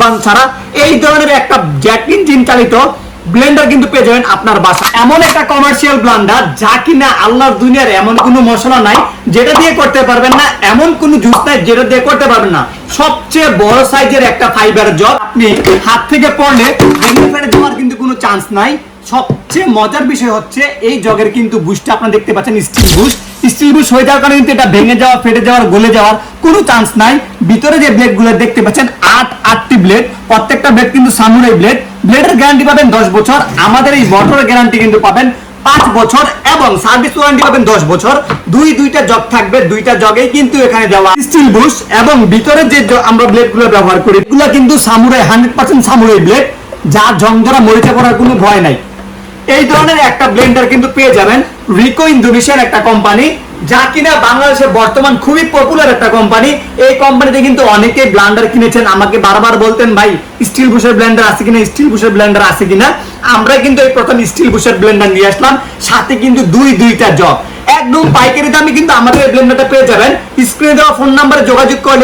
বান ছাড়া এই ধরনের একটা জ্যাক ইঞ্জিন চালিত ব্লেন্ডার কিন্তু পেয়ে যাবেন আপনার বাসা এমন একটা কমার্শিয়াল ব্লান্ডার যা কিনা আল্লাহর দুনিয়ার এমন কোনো মশলা নাই, যেটা দিয়ে করতে পারবেন না, এমন কোনো জুস নাই যেটা দিয়ে করতে পারবেন না। সবচেয়ে বড় সাইজের একটা ফাইবার জব আপনি হাত থেকে পড়লে ভেঙে ফেটে যাওয়ার কিন্তু কোনো চান্স নাই। সবচেয়ে মজার বিষয় হচ্ছে এই জগের কিন্তু বুস্টটা আপনারা দেখতে পাচ্ছেন স্টিল বুস্ট স্টিল বুস্ট হয়ে যাওয়ার কারণে কিন্তু এটা ভেঙে যাওয়া, ফেটে যাওয়ার, গলে যাওয়ার কোনো চান্স নাই। ভিতরে যে ব্লেডগুলো দেখতে পাচ্ছেন, আট, আটটি ব্লেড প্রত্যেকটা ব্লেড কিন্তু সামুরাই ব্লেড ব্লেডের গ্যারান্টি পাবেন দশ বছর। আমাদের এই মোটরের গ্যারান্টি কিন্তু পাবেন পাঁচ বছর এবং সার্ভিস ওয়ারেন্টি পাবেন দশ বছর। দুই, দুইটা জগ থাকবে, দুইটা জগেই কিন্তু এখানে দেওয়া। স্টিল বুশ এবং ভিতরে যে আমরা ব্লেডগুলো ব্যবহার করি, এগুলো কিন্তু samurai hundred percent samurai blade যা জং মরিচা করার কোনো ভয় নাই। এই ধরনের একটা ব্লেন্ডার কিন্তু পেয়ে যাবেন রিকো ইন্দোনেশিয়ার একটা কোম্পানি যা কিনা বাংলাদেশে বর্তমান খুবই পপুলার একটা কোম্পানি এই কোম্পানিতে কিন্তু অনেকে ব্লেন্ডার কিনেছেন। আমাকে বারবার বলতেন, ভাই স্টিল বুশের ব্লেন্ডার আছে কিনা? স্টিল বুশের ব্লেন্ডার আছে কিনা? আমরা কিন্তু এই প্রথম স্টিল বুশের ব্লেন্ডার নিয়ে আসলাম। সাথে কিন্তু দুই, দুইটা জব একদম পাইকারি দামে কিন্তু আমাদের এই ব্লেন্ডারটা পেয়ে যাবেন। স্ক্রিনে দেওয়া ফোন নাম্বারে যোগাযোগ করলে